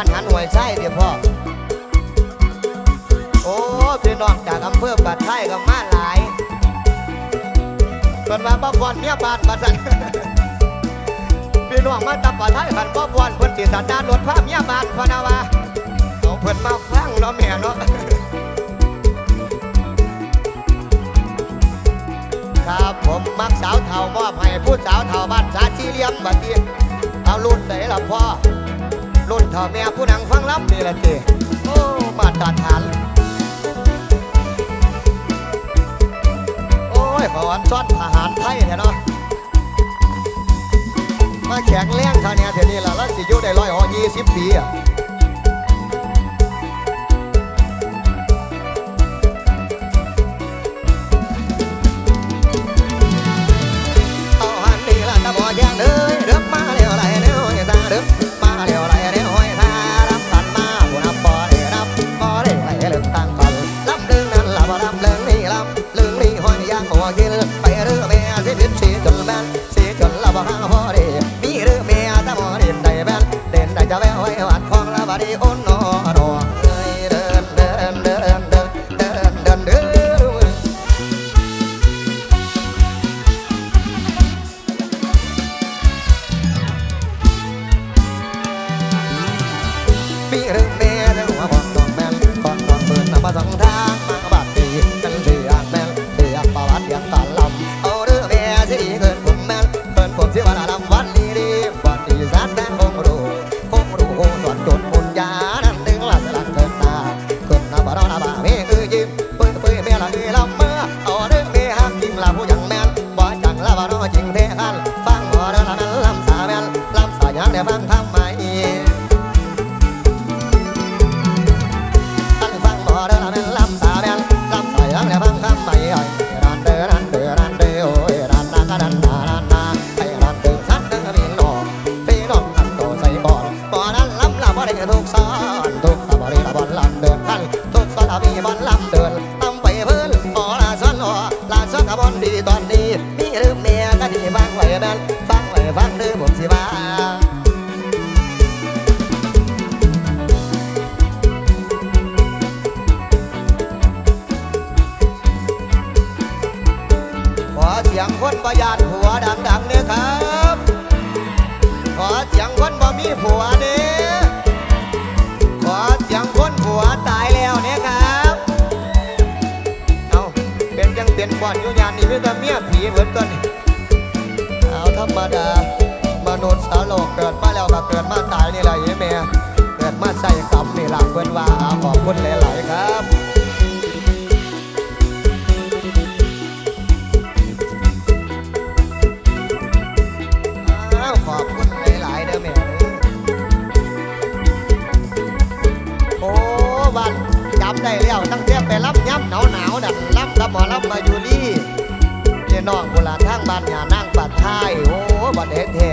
บ้านหันหวยใช่เดี๋ยวพ่อ โอ้พี่น้องจากอำเภอบัดไทยก็มาหลายเปิดมาบ่พรเนี่ยบาดมาสั่นพี่น้องมาตับปะไทยขันบ่พรเพิ่นสิสันดานรถภาพเนี่ยบาดพนาวาเอาเพิ่นมาฟังเนาะแม่เนาะครับผมมักสาวเท่ามอบให้ผู้สาวเท่าบ้านสาชีเลี้ยมบัดเดียเอารุ่นไหนล่ะพ่อ รุ่นเถาแม่ผู้นังฟังรับนี่แหละเจโอ้ มาตรฐาน โอ้ยขอวันซ้อนทหารไทยเนี่ยเนาะ มาแข็งแรงเท่านี้เดี๋ยวนี้ละแล้วสิอยู่ได้ร้อยหอยี่สิบปีอะ ตอนอาบีบอลลำเดินตำไปเพิ่นออลาซอนอ๋อลาซอนกับบอลดีตอนนี้มีเรื่องเมียก็ดีบางไหวแบนบางไหวบ้างเรื่อผมสิบ้าขอเสียงคนประหยัด บ้านหยานั่งบัดท้ายโอ้บัดเอ็ดเท้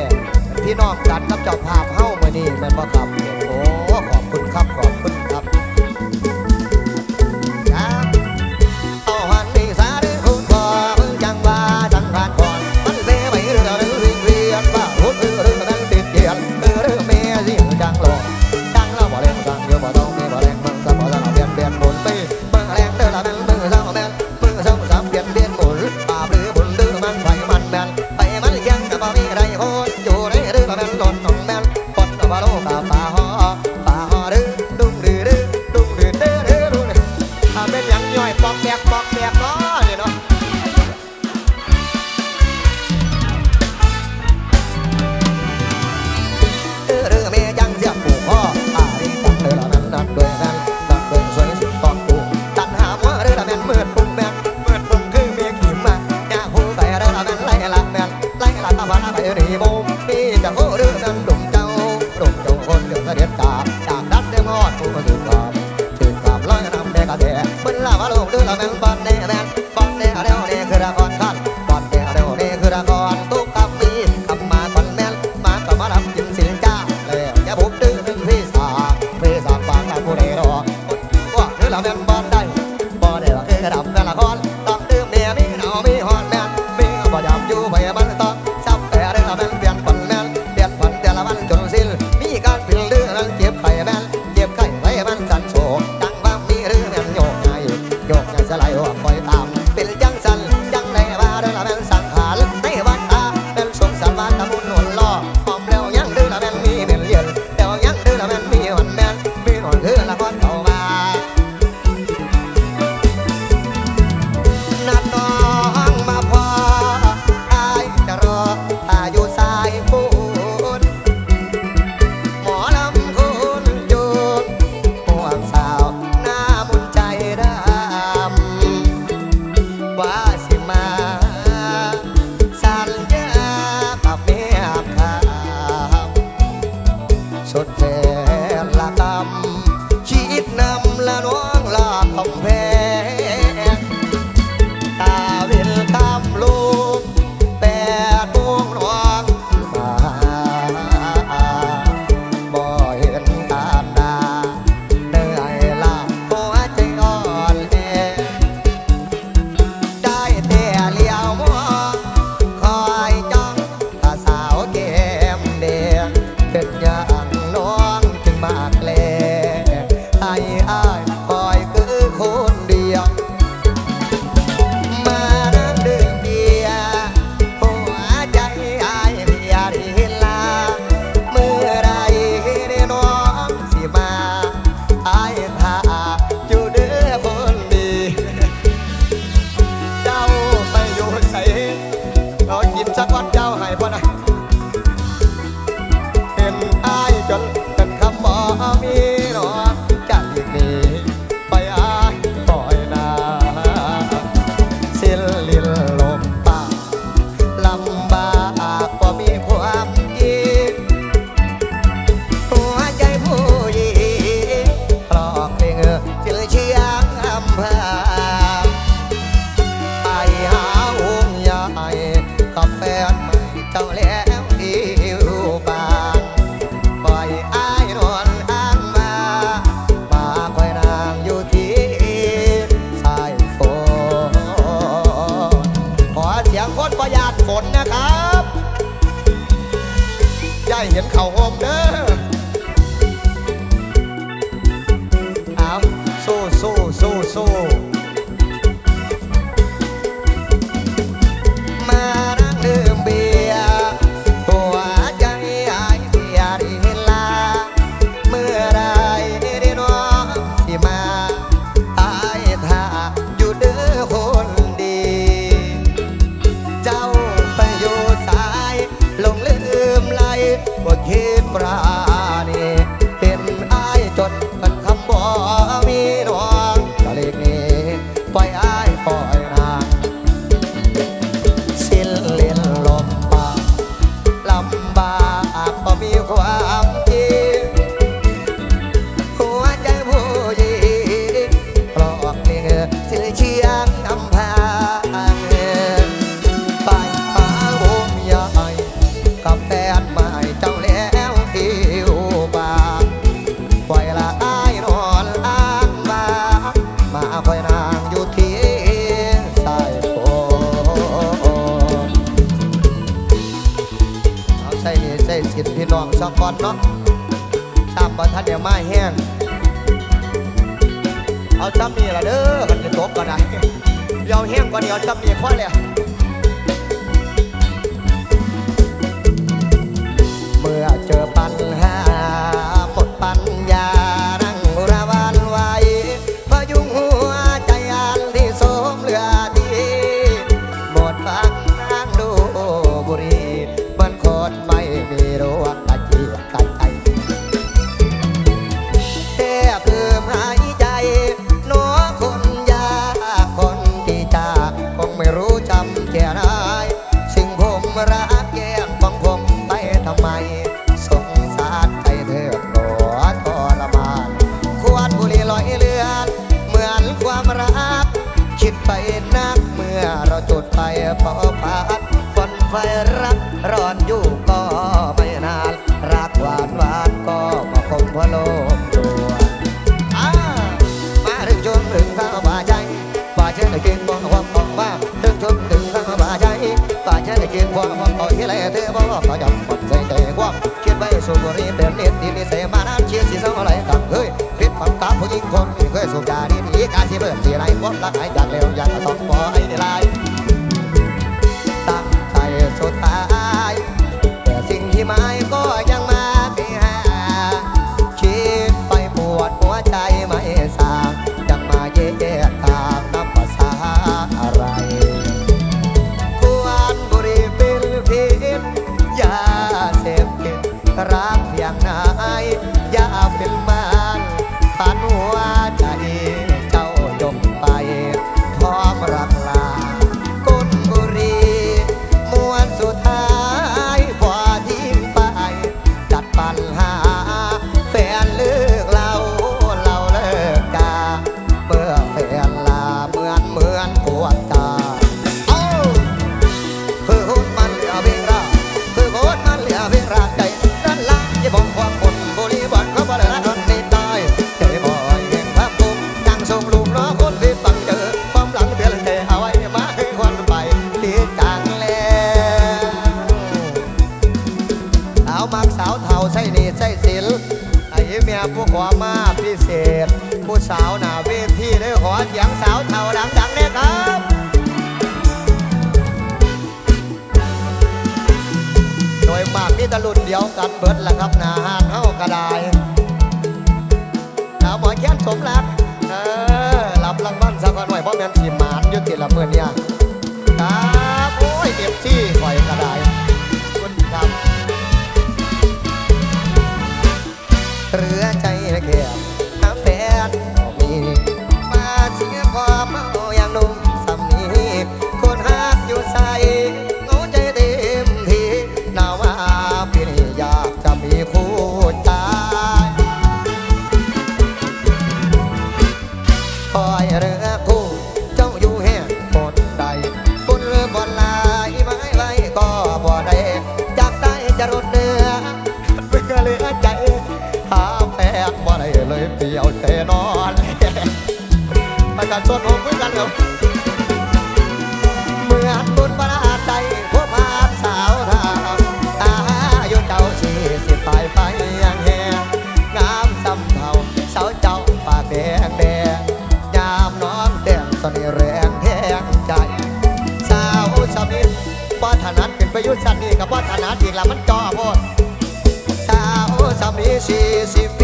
พี่น้องกันกับเจ้าภาพเฮ้ามานี่แม่นบ่ครับ นประหยัดฝนนะครับได้เห็นเขาหฮมเด้อ บาทันเดี๋ยวมาแห้ง เอาซ้ำนี่ละเด้อมันจะตกก็ได้เดี๋ยวแห้งกว่านี้เอาซ้ำนี่พาเลย เอาที่ไรเธอบอกขยับฝันใจใจกว้างคิดไว้สูบบุหรี่เป็นเนิดที่มีเสมานั้นเชียร์สีสองอะไรต่างเฮ้ยพิษปังตาผู้หญิงคนที่เคยสูบยาดีดีการสิเบิร์สีไรพบรักหายจากเร็วอยากต้องปล่อยได้ไรตั้งใจสุดท้ายแต่สิ่งที่หมายก็ยัง ดเบิดละครับนาหานเฮาก็ได้ดาวบออแค้นสมรักเออหลับราบ้านสักวันไว้เพราะแม่นสีมานยุติละเมื่อเนี่ย กับว่าถนัดอีกละมันจอพอดสาวสามีสี่สิบ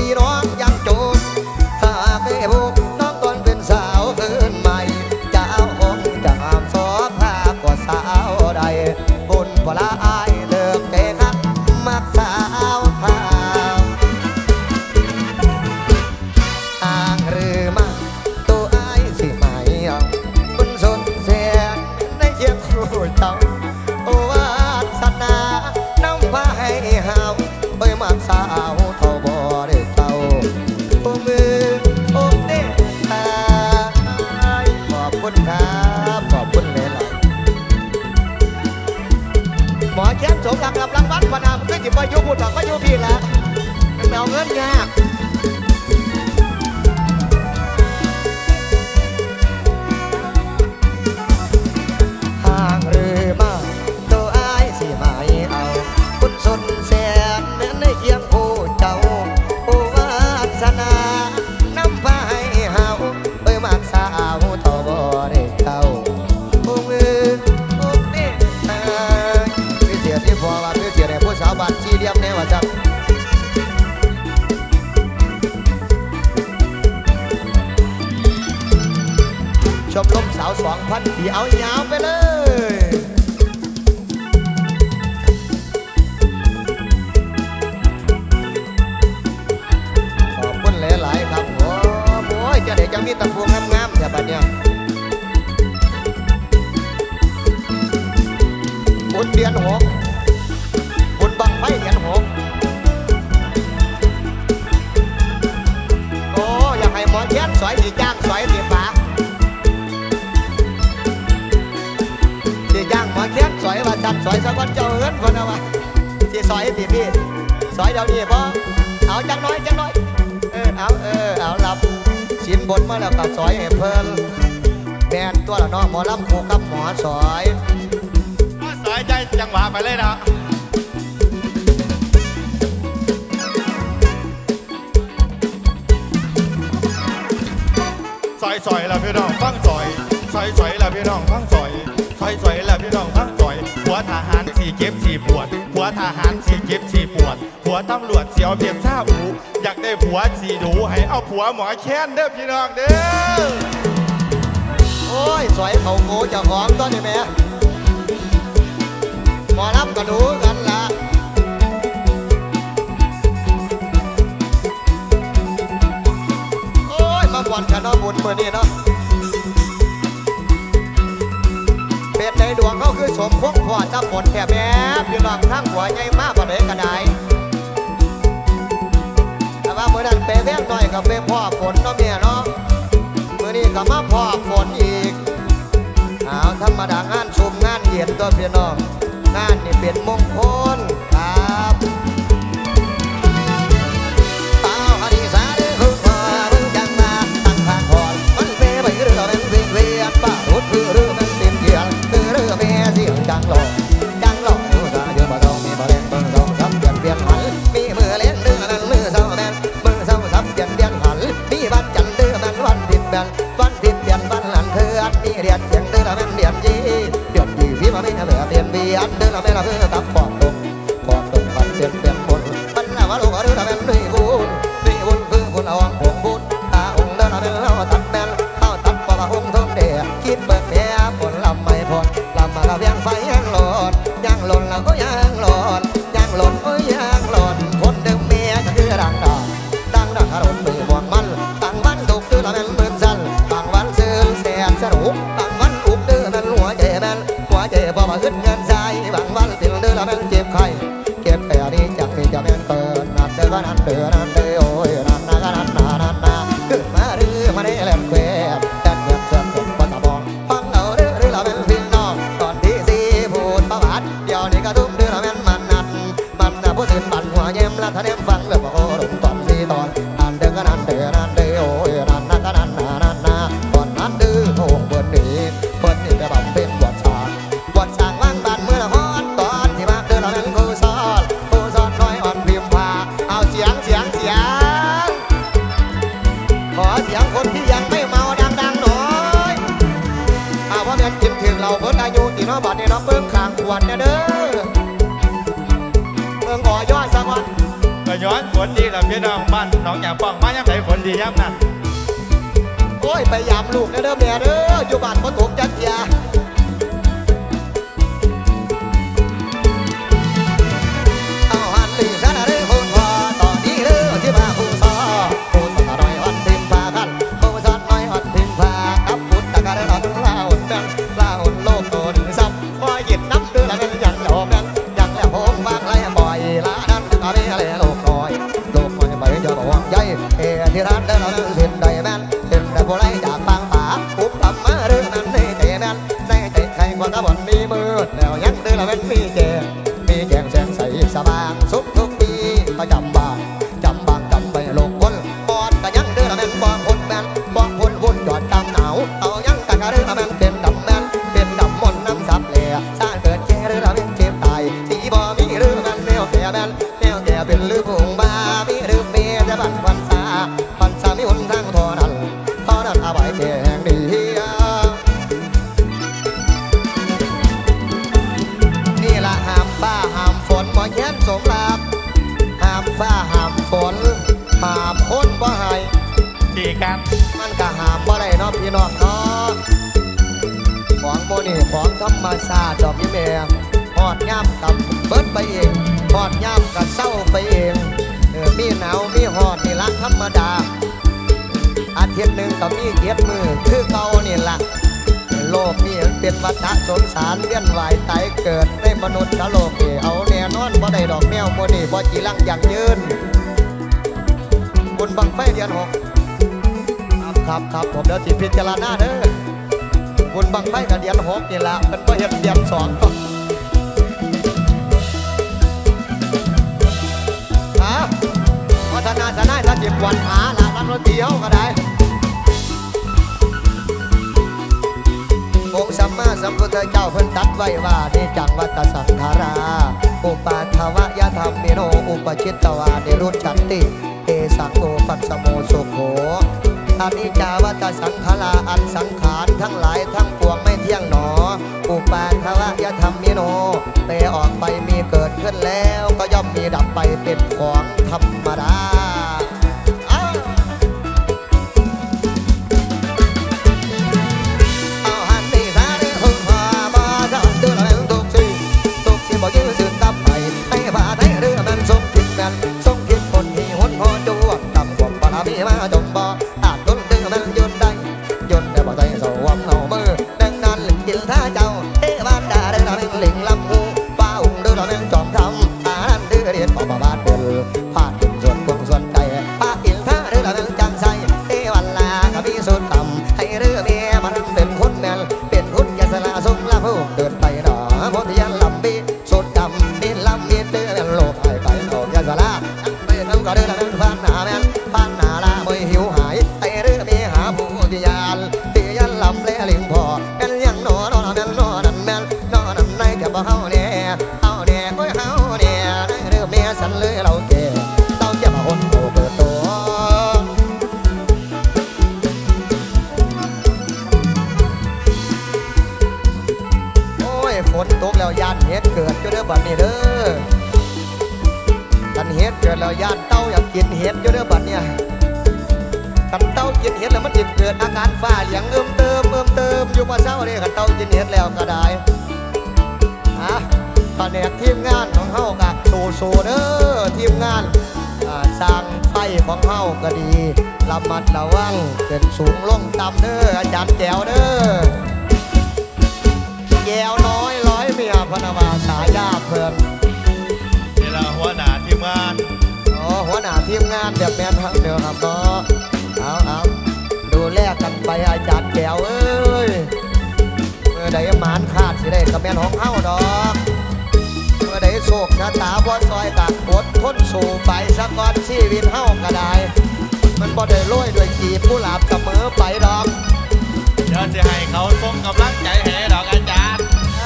อยู่พูดดอกมาอยูพี่ละเอาเงินยาก เดี๋ยวเอง อยสอยละพี่น้องฟังซอยซอยสอยละพี่น้องฟังซอยซอยสอยละพี่น้องฟังซอยหัวทหารสี่เก็บสี่ปวดหัวทหารสี่เก็บสี่ปวดหัวตำรวจเสียวเพียงซาอูอยากได้ผัวสี่ดูให้เอาผัวหมอแค้นเด้อพี่น้องเด้อโอ้ยซอยเขาโง่จะหอมต้นนี่แม่หมอรับกระดูกันละ วันชนะบุญมือนี้เนาะเป็ดในดวงเขาคือสมพงพ่อจะฝนแถบแม่พี่น้องทั้งหัวใหญ่มากกว่าเลยกระไดแต่ว่าเมื่อนั้นเป็ดแวงหน่อยกับเป็ดพ่อฝนเนาะเมียเนาะมือนี้ก็มาพ่อฝนอีกเอาธรรมดางานชุมงานเหยียดตัวพี่น้องงานนี่เป็ดมงคล อันเด้อค่ะแม่ ขอเสียงคนที่ยังไม่เมาดังๆหน่อยอาว่าแม่นกินถึงเราเบิดอายุตีน้อบัดนี่น้องเบิ่งข้างขวดเนี่ยเด้อเบิ่งอ่อย้อนสะวันก็ย้อนฝนดีละพี่น้องบ้านน้องอย่าป้องมาย่ำไหนฝนดีย่ำนั่นโอ้ยไปยามลูกเด้อเด้อแม่เด้ออยู่บ้านบ่ตกจักเทีย รกว่าตะบนมีมืดแล้วยังเด้อเราเป็นมีแจ รมดา อาทิตย์หนึ่งก็มีเจ็ดมือคือเก่านี่ละโลกนี่เป็นวัฏสงสารเวียนว่ายตายเกิดในมนุษย์กับโลกนี่เอาแน่นอนบ่ได้ดอกแมวโมนี่บ่จีรังอย่างยืนบุญบังไฟเดือนหกครับครับครับผมเดี๋ยวสิพิจารณาเด้อบุญบังไฟกับเดือนหกนี่ละมันก็เห็นเดือนสองก็ฮะวัฒนาสนายถ้าสิบวันหาละนันรถตีเฮาก็ได้องค์สัมมาสัมพุทธเจ้าเพิ่นตัดไว้ว่านิจังวัตสังขารา อุปาทวะยะธรรมมิโนอุปชิตตวานิรุชันติเอสังโฆปัสโมสุโขอนิจาวัตสังขาราอันสังขารทั้งหลายทั้งปวงไม่เที่ยงหนอ อุปาทวะยธรรมมิโนเตออกไปมีเกิดขึ้นแล้วก็ย่อมมีดับไปเป็นของธรรมดา ระมัดระวังขึ้นสูงลงต่ำเด้ออาจารย์แก้วเด้อแยวน้อยร้อยเมียพนาวาสายาเพิ่นนี่ละหัวหน้าทีมงานอ๋อหัวหน้าทีมงานแบบแม่นทั้งเดียวครับเนาะเอาเอาดูแลกันไปอาจารย์แก้วเอ้ยเมื่อใดหมานขาดสิได้กับแม่นของเฮาดอกเมื่อใดโศกชะตาบ่ซอยตากอดทนสู่ไปสะก่อนชีวิตเฮาก็ได้ มันบ่ได้โรยด้วยกีบผู้หลับเสมอไปดอกเดี๋ยวจะให้เขาส่งกำลังใจให้ดอกอาจารย์เอ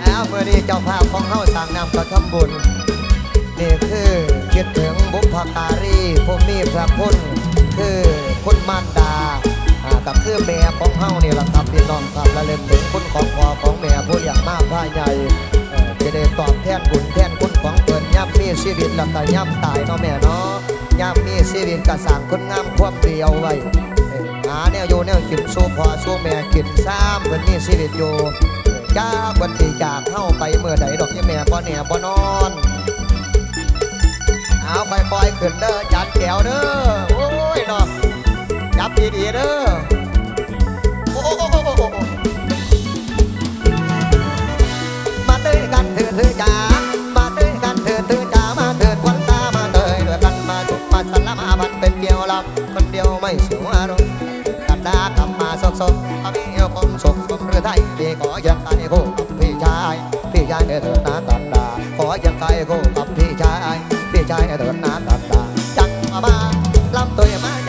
แล้วเมื่อนี้เจ้าภาพของเฮาสั่งนำกระทำบุญ นี่คือคิดถึงบุพการีผู้มีพระคุณคือคุณมารดาอ่ากับคือแม่ของเฮานี่แหละครับพี่น้องครับและเล็กถึงคุณของพ่อของแม่ผู้อย่างมากพ่ายใหญ่จะได้ตอบแทนบุญแทนคุณ ชีวิตแล้วก็ย่ำตายเนาะแม่เนาะย่ำมีชีวิตก็สร้างคนงามควบเดียวไว้หาแนวโย่แนวกินสู้พอสู้แม่กินซ้ำเพื่นมีชีวิตอยู่ยากวันที่อยากเข้าไปเมื่อใดดอกยี่แม่ปอนแหน่บ่นอนเอาไปปล่อยขึ้นเด้อจันแก้วเด้อโอ้ยเนาะยับดีๆเด้อโอ้โอ้โอ้โอ้ สมมีความสุขสมหรือไทยที่ขอยังไกลคกับพี่ชายพี่ชายเดินหน้าตันดาขอยังไกลคกับพี่ชายพี่ชายเดินหน้าตันดาจังมาบ้าลำตัวมา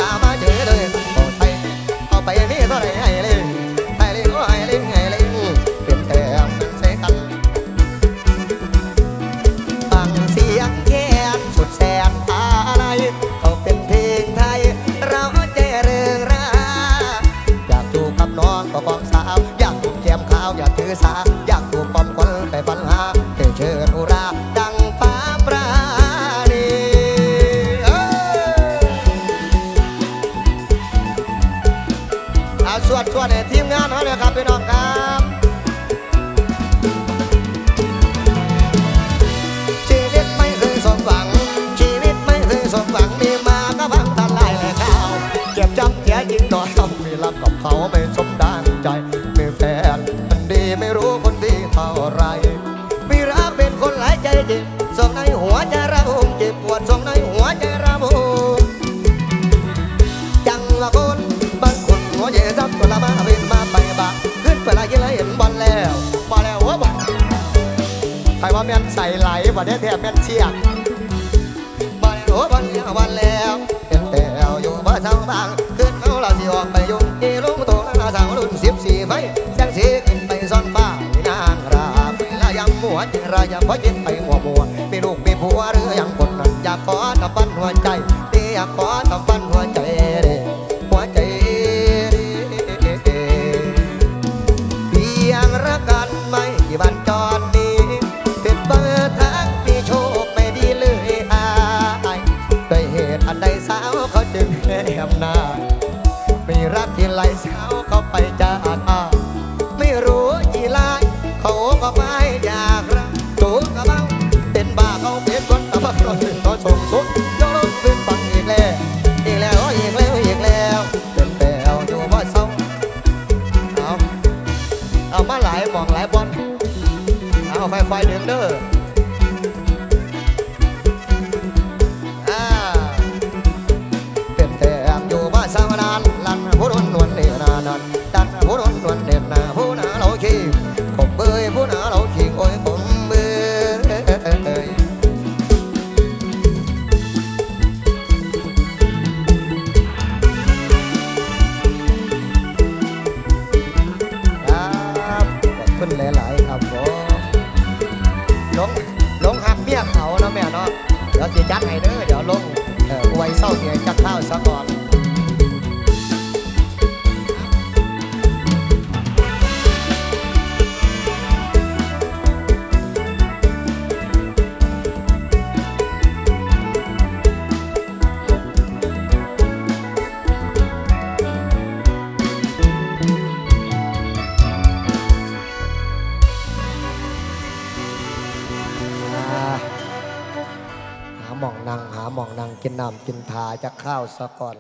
เขาไม่ชมด้านใจ ไม่แฟนมันดีไม่รู้คนดีเท่าไรไม่รักเป็นคนหลายใจเจิบสองในหัวใจเราเจ็บปวดสองในหัวใจรเราจังละคนบางคนหัวเย่ซับคนละมาเป็นมาไปบักขึ้นไปลาะกินละเห็นบอลแล้วบอลแล้ววะบอลใครว่าแม่นใส่ไหลว่าได้แทบแม่นเชียร์ rajam bajet ay ำกินทาจากข้าวซะก่อน